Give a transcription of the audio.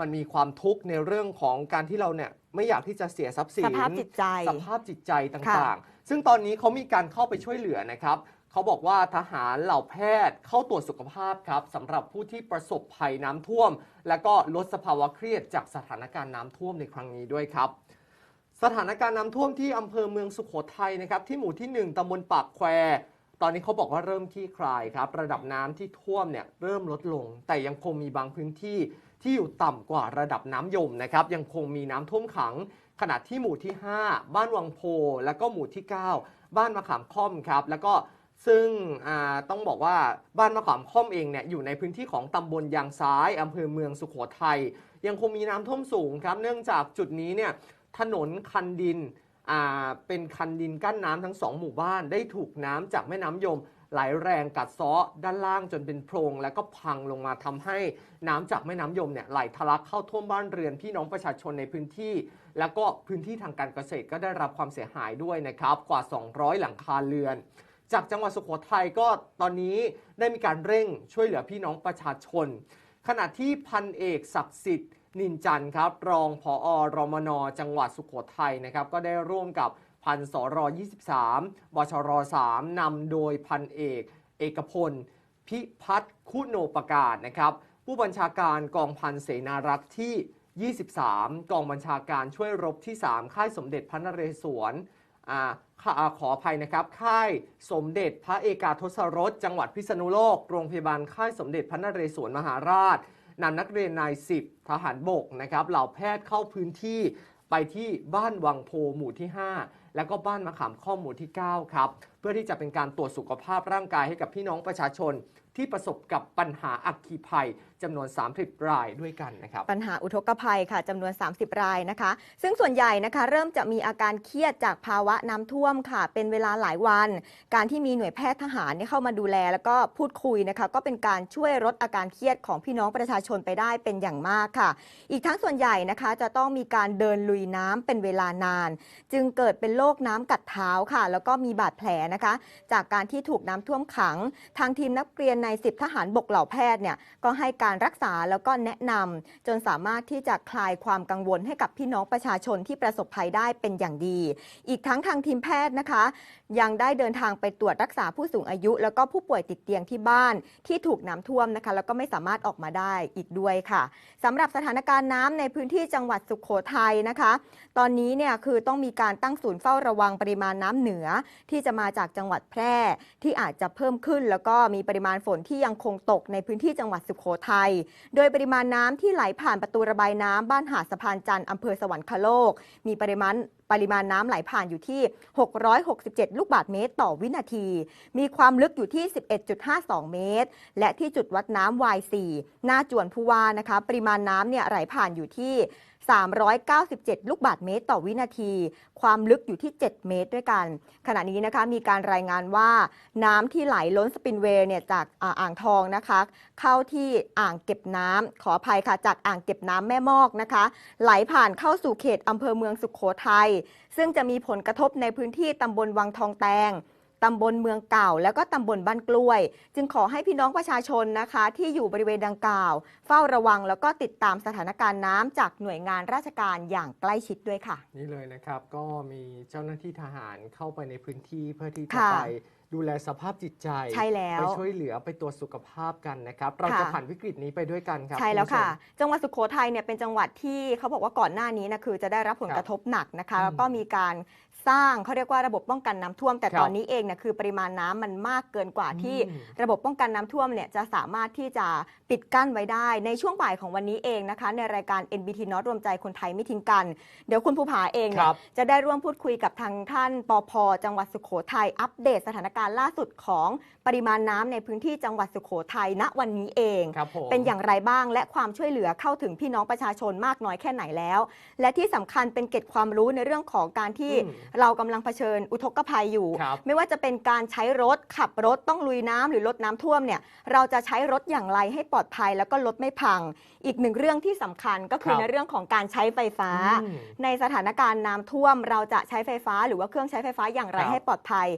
มันมีความทุกข์ในเรื่องของการที่เราเนี่ยไม่อยากที่จะเสียทรัพย์สินสภาพจิตใจสภาพจิตใจต่างค่ะๆซึ่งตอนนี้เขามีการเข้าไปช่วยเหลือนะครับเขาบอกว่าทหารเหล่าแพทย์เข้าตรวจสุขภาพครับสำหรับผู้ที่ประสบภัยน้ำท่วม และก็ลดสภาวะเครียดจากสถานการณ์น้ำท่วมในครั้งนี้ด้วยครับสถานการณ์น้ำท่วมที่อำเภอเมืองสุขโขทัยนะครับที่หมู่ที่ 1ตำบลปากแคว ตอนนี้เขาบอกว่าเริ่มคลี่คลายครับ ระดับน้ำที่ท่วมเนี่ยเริ่มลดลง แต่ยังคงมีบางพื้นที่ที่อยู่ต่ำกว่าระดับน้ำยมนะครับ ยังคงมีน้ำท่วมขัง ขณะที่หมู่ที่ 5 บ้านวังโพ แล้วก็หมู่ที่ 9 บ้านมะขามค่อมครับ แล้วก็ซึ่งต้องบอกว่าบ้านมะขามค่อมเองเนี่ยอยู่ในพื้นที่ของตำบลยางซ้ายอำเภอเมืองสุขโขทัยยังคงมีน้ำท่วมสูงครับ เนื่องจากจุดนี้เนี่ยถนนคันดิน เป็นคันดินกั้นน้ำทั้งสองหมู่บ้าน ได้ถูกน้ำจากแม่น้ำยมไหลแรงกัดเซาะด้านล่างจนเป็นโพรงแล้วก็พังลงมาทำให้น้ำจากแม่น้ำยมเนี่ยไหลทะลักเข้าท่วมบ้านเรือนพี่น้องประชาชนในพื้นที่ แล้วก็พื้นที่ทางการเกษตรก็ได้รับความเสียหายด้วยนะครับ กว่า 200 หลังคาเรือน จากจังหวัดสุโขทัยก็ตอนนี้ได้มีการเร่งช่วยเหลือพี่น้องประชาชน ขณะที่พันเอกศักดิ์สิทธิ์นินจันทร์ครับ รองผอรมน จังหวัดสุโขทัยนะครับ ก็ได้ร่วมกับพันสร23 บชร3นำโดยพันเอก เอกพล พิพัฒน์คุณโนปการนะครับ ผู้บัญชาการกองพันเสนารักษ์ที่ 23 กองบัญชาการช่วยรบที่ 3 ค่ายสมเด็จพระนเรศวร ขออภัยนะครับ ค่ายสมเด็จพระเอกาทศรส จังหวัดพิษณุโลก โรงพยาบาลค่ายสมเด็จพระนเรศวรมหาราชนำนักเรียนนายสิบทหารบกนะครับเหล่าแพทย์เข้าพื้นที่ไปที่บ้านวังโพหมู่ที่ 5 แล้วก็บ้านมะขามข้อหมู่ที่ 9 ครับ เพื่อที่จะเป็นการตรวจสุขภาพร่างกายให้กับพี่น้องประชาชน ที่ประสบกับปัญหาอัคคีภัยจำนวน 30 รายด้วยกันนะครับปัญหาอุทกภัยค่ะจำนวน 30 รายนะคะ ซึ่งส่วนใหญ่นะคะ เริ่มจะมีอาการเครียดจากภาวะน้ำท่วมค่ะ เป็นเวลาหลายวัน การที่มีหน่วยแพทย์ทหารเนี่ยเข้ามาดูแล แล้วก็พูดคุยนะคะ ก็เป็นการช่วยลดอาการเครียดของพี่น้องประชาชนไปได้เป็นอย่างมากค่ะ อีกทั้งส่วนใหญ่นะคะ จะต้องมีการเดินลุยน้ำเป็นเวลานาน จึงเกิดเป็นโรคน้ำกัดเท้าค่ะ แล้วก็มีบาดแผลนะคะ จากการที่ถูกน้ำท่วมขัง ทางทีมนักเรียนในสิบทหารบกเหล่าแพทย์เนี่ยก็ให้การรักษาแล้วก็แนะนำจนสามารถที่จะคลายความกังวลให้กับพี่น้องประชาชนที่ประสบภัยได้เป็นอย่างดี อีกทั้งทางทีมแพทย์นะคะ ยังได้เดินทางไปตรวจรักษาผู้สูงอายุ แล้วก็ผู้ป่วยติดเตียงที่บ้านที่ถูกน้ำท่วมนะคะ แล้วก็ไม่สามารถออกมาได้อีกด้วยค่ะสำหรับสถานการณ์น้ำในพื้นที่จังหวัดสุขโขทัยนะคะ ตอนนี้เนี่ยคือต้องมีการตั้งศูนย์เฝ้าระวังปริมาณน้ำเหนือ ที่จะมาจากจังหวัดแพร่ที่อาจจะเพิ่มขึ้น แล้วก็มีปริมาณฝนนที่ยังคงตกในพื้นที่จังหวัดสุขโขทัย โดยปริมาณน้ำที่ไหลผ่านประตูระบายน้ำบ้านหาดสะพานจันทร์อำเภอสวรรคโลก มีปริมาณปริมาณน้ำไหลผ่านอยู่ที่ 667 ลูกบาศก์เมตรต่อวินาที มีความลึกอยู่ที่ 11.52 เมตร และที่จุดวัดน้ำ Y4 หน้าจวนผู้ว่านะคะ ปริมาณน้ำเนี่ยไหลผ่านอยู่ที่ 397 ลูกบาศก์เมตรต่อวินาที ความลึกอยู่ที่ 7 เมตรด้วยกัน ขณะนี้นะคะมีการรายงานว่าน้ำที่ไหลล้นสปินเวย์เนี่ยจากอ่าอ่างทองนะคะ เข้าที่อ่างเก็บน้ำขออภัยค่ะ จากอ่างเก็บน้ำแม่มอกนะคะ ไหลผ่านเข้าสู่เขตอำเภอเมืองสุขโขทัยซึ่งจะมีผลกระทบในพื้นที่ตำบลวังทองแตง ตำบลเมืองเก่า แล้วก็ตำบลบ้านกล้วย จึงขอให้พี่น้องประชาชนนะคะ ที่อยู่บริเวณดังกล่าว เฝ้าระวังแล้วก็ติดตามสถานการณ์น้ำจากหน่วยงานราชการอย่างใกล้ชิดด้วยค่ะ นี่เลยนะครับก็มีเจ้าหน้าที่ทหารเข้าไปในพื้นที่เพื่อที่จะค่ะ ไป ดูแลสภาพจิตใจใช่แล้วไปช่วยเหลือไปตรวจสุขภาพกันนะครับ เราค่ะจะผ่านวิกฤตนี้ไปด้วยกันครับใช่แล้วค่ะณผู้ชจังหวัดสุโขทัยเนี่ยเป็นจังหวัดที่เขาบอกว่าก่อนหน้านี้นะคือจะได้รับผลกระทบหนักนะคะอืมแล้วก็มีการสร้างเขาเรียกว่าระบบป้องกันน้ำท่วม แต่ครับตอนนี้เองเนี่ยคือปริมาณน้ำมันมากเกินกว่าที่อืมระบบป้องกันน้ำท่วมเนี่ยจะสามารถที่จะปิดกั้นไว้ได้ ในช่วงบ่ายของวันนี้เองนะคะ ในรายการ NBT น็อตรวมใจคนไทยไม่ทิ้งกัน เดี๋ยวคุณภูผาเองคเนี่รัยบจะได้ร่วมพูดคุยกับทางท่านปพจังหวัดสุโขทัยอัปเดตสถานการณ์ล่าสุดของปริมาณน้ำในพื้นที่จังหวัดสุโขทัยณวันนี้เอง ครับผม เป็นอย่างไรบ้างและความช่วยเหลือเข้าถึงพี่น้องประชาชนมากน้อยแค่ไหนแล้ว และที่สำคัญเป็นเกร็ดความรู้ในเรื่องของการที่อืมเรากำลังเผชิญอุทกภัยอยู่ ครับไม่ว่าจะเป็นการใช้รถขับรถต้องลุยน้ำหรือรถน้ำท่วมเนี่ยเราจะใช้รถอย่างไรให้ปลอดภัยแล้วก็รถไม่พัง อีกหนึ่งเรื่องที่สำคัญก็คือครับในเรื่องของการใช้ไฟฟ้า อืมในสถานการณ์น้ำท่วม เราจะใช้ไฟฟ้าหรือว่าเครื่องใช้ไฟฟ้าอย่างไรครับ ให้ปลอดภัย